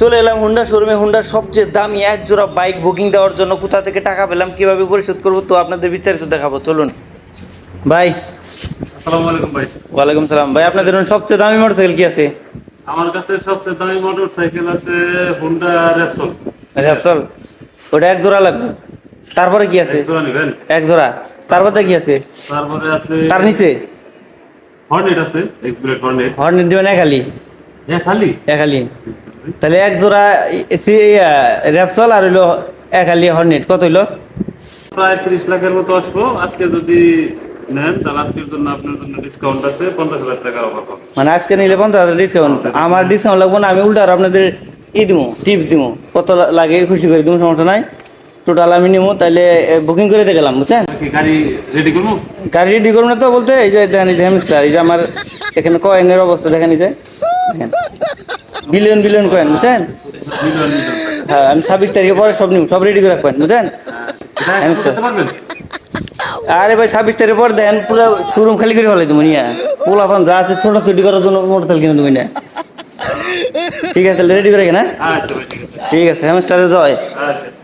চলে এলাম হুন্ডা শোরুমে হুন্ডার সবচেয়ে দামি এক জোড়া বাইক বুকিং দেওয়ার জন্য কোথা থেকে টাকা পেলাম কীভাবে পরিশোধ করব তো আপনাদের বিস্তারিত দেখাবো। চলুন। ভাই। ভাই। ওয়ালাইকুম সালাম। ভাই আপনাদের সবচেয়ে দামি মোটরসাইকেল কি আছে? আমার কাছে সবচেয়ে দামি মোটর সাইকেল আছে হুন্ডা র্যাপসল র্যাপসল ওটা এক জোড়া লাগবে। তারপরে কি আছে? জোড়া নেবেন? এক জোড়া। তারপরে কি আছে? তারপরে আছে তার নিচে? হর্নেট আছে এক্সপ্লেট হর্নেট হর্নের দিবেন একালি খালি একালি তাহলে এক জোড়া র্যাপসল আর হইল একালি হর্নেট কত হইল? প্রায় তিরিশ লাখের মতো আসব। আজকে যদি নেন তাহলে আজকের জন্য আপনার জন্য ডিসকাউন্ট আছে। পঞ্চাশ হাজার টাকার অফার মানে আজকে নিলে পঞ্চাশ হাজার ডিসকাউন্ট আমার ডিসকাউন্ট লাগবে না আমি উল্টা আর আপনাদের ই দিব টিপস দিব কত লাগে খুশি করে দিব সমস্যা নাই। টোটাল আমি নিবো তাহলে বুকিং করে গেলাম বুঝছেন? গাড়ি রেডি করব? গাড়ি রেডি করব না তো বলতে এই যে দেখেন হ্যামস্টার এই যে আমার এখানে কয়েনের অবস্থা দেখেন এই যে। দেখেন। বিলিয়ন বিলিয়ন কয়েন বুঝছেন? হ্যাঁ আমি ছাব্বিশ তারিখে পরে সব নিব সব রেডি করে রাখবেন বুঝছেন? আরে ভাই ছাব্বিশ তারিখ পর দেন পুরো শোরুম খালি করে ফেলাই তুমি নিয়ে। পোলা ফান যা আছে ছোট ছুটি করার জন্য মোটরসাইকেল কিনে তুমি না ঠিক আছে রেডি করে কিনা আচ্ছা ঠিক আছে। ঠিক আছে হ্যামস্টারে জয়। আচ্ছা।